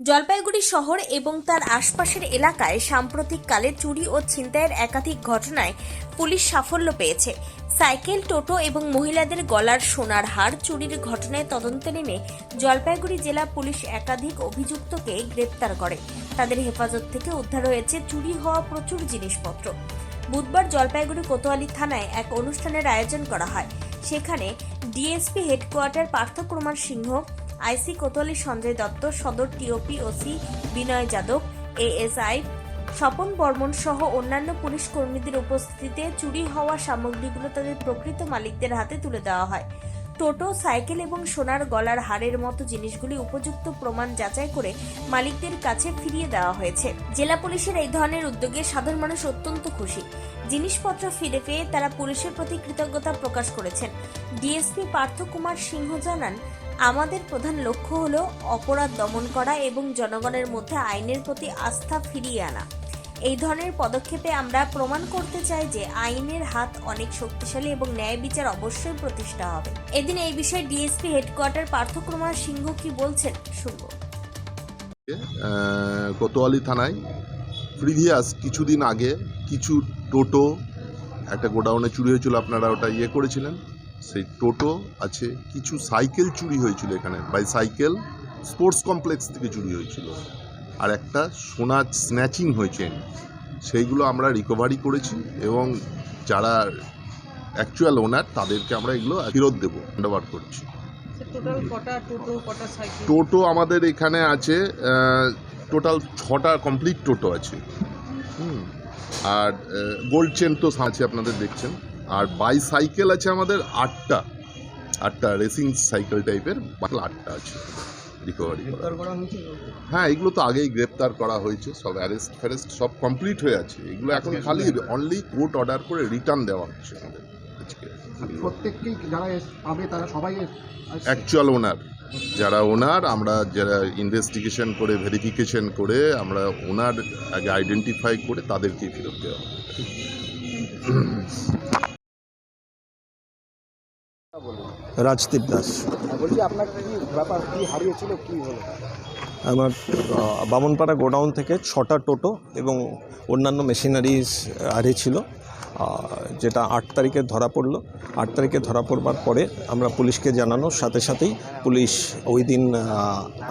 জলপাইগুড়ি শহর এবং তার আশপাশের এলাকায় সাম্প্রতিককালে চুরি ও ছিনতাইয়ের একাধিক ঘটনায় পুলিশ সাফল্য পেয়েছে। সাইকেল, টোটো এবং মহিলাদের গলার সোনার হার চুরির ঘটনায় তদন্তে নেমে জলপাইগুড়ি জেলা পুলিশ একাধিক অভিযুক্তকে গ্রেপ্তার করে। তাদের হেফাজত থেকে উদ্ধার হয়েছে চুরি হওয়া প্রচুর জিনিসপত্র। বুধবার জলপাইগুড়ি কোতোয়ালি থানায় এক অনুষ্ঠানের আয়োজন করা হয়। সেখানে ডিএসপি হেডকোয়ার্টার পার্থক্রমার সিংহ আইসি কোতোয়ালি সঞ্জয় দত্ত, সদর TOP OC Binoy Yadav, ASI Swapan Barman সহ অন্যান্য পুলিশ কর্মীদের উপস্থিতিতে চুরি হওয়া সামগ্রীগুলো তাদের প্রকৃত মালিকদের হাতে তুলে দেওয়া হয়। টোটো, সাইকেল এবং সোনার গলার হারের মতো জিনিসগুলি উপযুক্ত প্রমাণ যাচাই করে মালিকদের কাছে ফিরিয়ে দেওয়া হয়েছে। জেলা পুলিশের এই ধরনের উদ্যোগে সাধারণ মানুষ অত্যন্ত খুশি। জিনিসপত্র ফিরে পেয়ে তারা পুলিশের প্রতি কৃতজ্ঞতা প্রকাশ করেছেন। ডিএসপি পার্থ কুমার সিংহ জানান আমাদের প্রধান লক্ষ্য হল অপরাধ দমন করা এবং জনগণের মধ্যে আইনের প্রতি আস্থা ফিরিয়ে আনা। এই ধরনের পদক্ষেপে আমরা প্রমাণ করতে চাই যে আইনের হাত অনেক শক্তিশালী এবং ন্যায় বিচার অবশ্যই প্রতিষ্ঠা হবে। এদিন এই বিষয়ে ডিএসপি হেডকোয়ার্টার পার্থক্রমার সিংহ কি বলছেন আহ, কোতোয়ালি থানায় প্রিভিয়াস কিছুদিন আগে কিছু টোটো একটা গোডাউনে চুরি হয়েছিল আপনারা ওটা ইয়ে করেছিলেন। সেই টোটো আছে কিছু সাইকেল চুরি হয়েছিল এখানে বাই সাইকেল স্পোর্টস কমপ্লেক্স থেকে চুরি হয়েছিল। আর একটা সোনা স্ন্যাচিং হয়েছে সেইগুলো আমরা রিকভারি করেছি এবং যারা অ্যাকচুয়াল ওনার তাদেরকে আমরা এগুলো ফেরত দেবো হ্যান্ড করছি। টোটো টোটো আমাদের এখানে আছে টোটাল ছটা কমপ্লিট টোটো আছে। হুম আর গোল্ড চেন তো আছে আপনাদের দেখছেন। আর বাই সাইকেল আছে আমাদের আটটা। আটটা রেসিং সাইকেল টাইপের আটটা আছে। রিকভারি করা হ্যাঁ এগুলো তো আগেই গ্রেপ্তার করা হয়েছে। সব অ্যারেস্ট ফ্যারেস্ট সব কমপ্লিট হয়ে আছে। এগুলো এখন খালি অনলি কোর্ট অর্ডার করে রিটার্ন দেওয়া হচ্ছে আমাদের প্রত্যেককেই যারা পাবে তারা সবাই অ্যাকচুয়াল ওনার যারা ওনার আমরা যারা ইনভেস্টিগেশন করে ভেরিফিকেশন করে আমরা ওনার আগে আইডেন্টিফাই করে তাদেরকেই ফেরত দেওয়া হবে। রাজদীপ দাস। বলছি আপনার কি ব্যাপার কি হারিয়েছিল কি হলো? আমার বামনপাড়া গোডাউন থেকে ছটা টোটো এবং অন্যান্য মেশিনারিজ হারিয়েছিল। যেটা আট তারিখে ধরা পড়ল। আট তারিখে ধরা পড়বার পরে আমরা পুলিশকে জানানোর সাথে সাথেই পুলিশ ওই দিন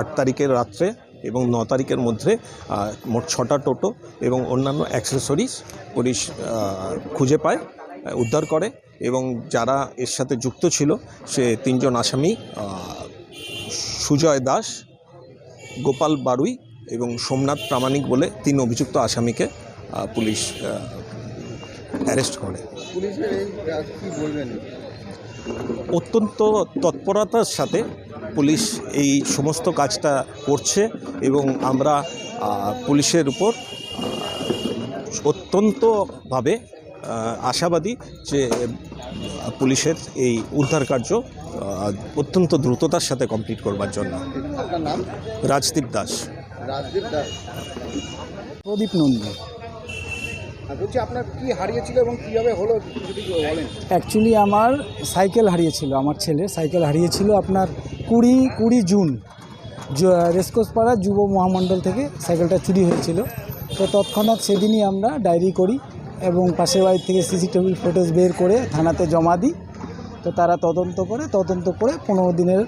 আট তারিখের রাত্রে এবং ন তারিখের মধ্যে মোট ছটা টোটো এবং অন্যান্য অ্যাক্সেসরিজ পুলিশ খুঁজে পায়। উদ্ধার করে এবং যারা এর সাথে যুক্ত ছিল সে তিনজন আসামি সুজয় দাস গোপাল বারুই এবং সোমনাথ প্রামাণিক বলে তিন অভিযুক্ত আসামিকে পুলিশ অ্যারেস্ট করে। অত্যন্ত তৎপরতার সাথে পুলিশ এই সমস্ত কাজটা করছে এবং আমরা পুলিশের উপর অত্যন্তভাবে আশাবাদী যে পুলিশের এই উদ্ধার কার্য অত্যন্ত দ্রুততার সাথে কমপ্লিট করবার জন্য। রাজদীপ দাস। প্রদীপ নন্দী। বলছি আপনার কি হারিয়েছিল এবং কীভাবে হলো বলেন? অ্যাকচুয়ালি আমার সাইকেল হারিয়েছিল আমার ছেলে সাইকেল হারিয়েছিল আপনার কুড়ি কুড়ি জুন। রেসকোসপাড়া যুব মহামণ্ডল থেকে সাইকেলটা চুরি হয়েছিল। তো তৎক্ষণাৎ সেদিনই আমরা ডায়েরি করি এবং পাশের বাড়ি থেকে সিসিটিভি ফুটেজ বের করে থানাতে জমা দিই। তো তারা তদন্ত করে তদন্ত করে পনেরো দিনের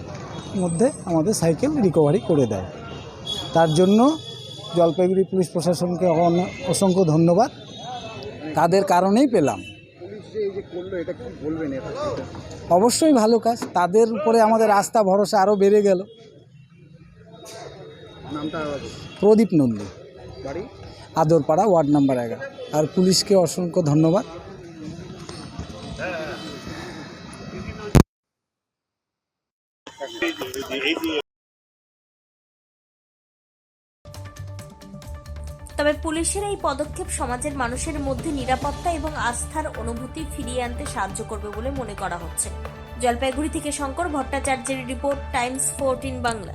মধ্যে আমাদের সাইকেল রিকভারি করে দেয়। তার জন্য জলপাইগুড়ি পুলিশ প্রশাসনকে অসংখ্য ধন্যবাদ। তাদের কারণেই পেলাম। পুলিশ যে এই যে করল এটা কি বলবেন এটা অবশ্যই ভালো কাজ। তাদের উপরে আমাদের আস্থা ভরসা আরও বেড়ে গেল। প্রদীপ নন্দী। বাড়ি? আদরপাড়া ওয়ার্ড নাম্বার এগারো। আর পুলিশকে অসংখ্য ধন্যবাদ। তবে পুলিশের এই পদক্ষেপ সমাজের মানুষের মধ্যে নিরাপত্তা এবং আস্থার অনুভূতি ফিরিয়ে আনতে সাহায্য করবে বলে মনে করা হচ্ছে। জলপাইগুড়ি থেকে শঙ্কর ভট্টাচার্যের রিপোর্ট, টাইমস ফোরটিন বাংলা।